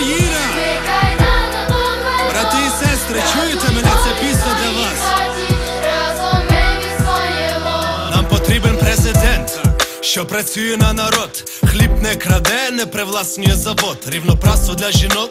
Україна! Брати і сестри, чуєте мене? Це пісня для вас. Нам потрібен президент, що працює на народ. Хліб не краде, не привласнює завод, рівноправство для жінок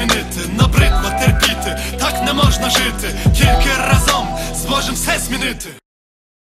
Змінити. Набридло терпіти, так не можна жити. Тільки разом зможемо все змінити.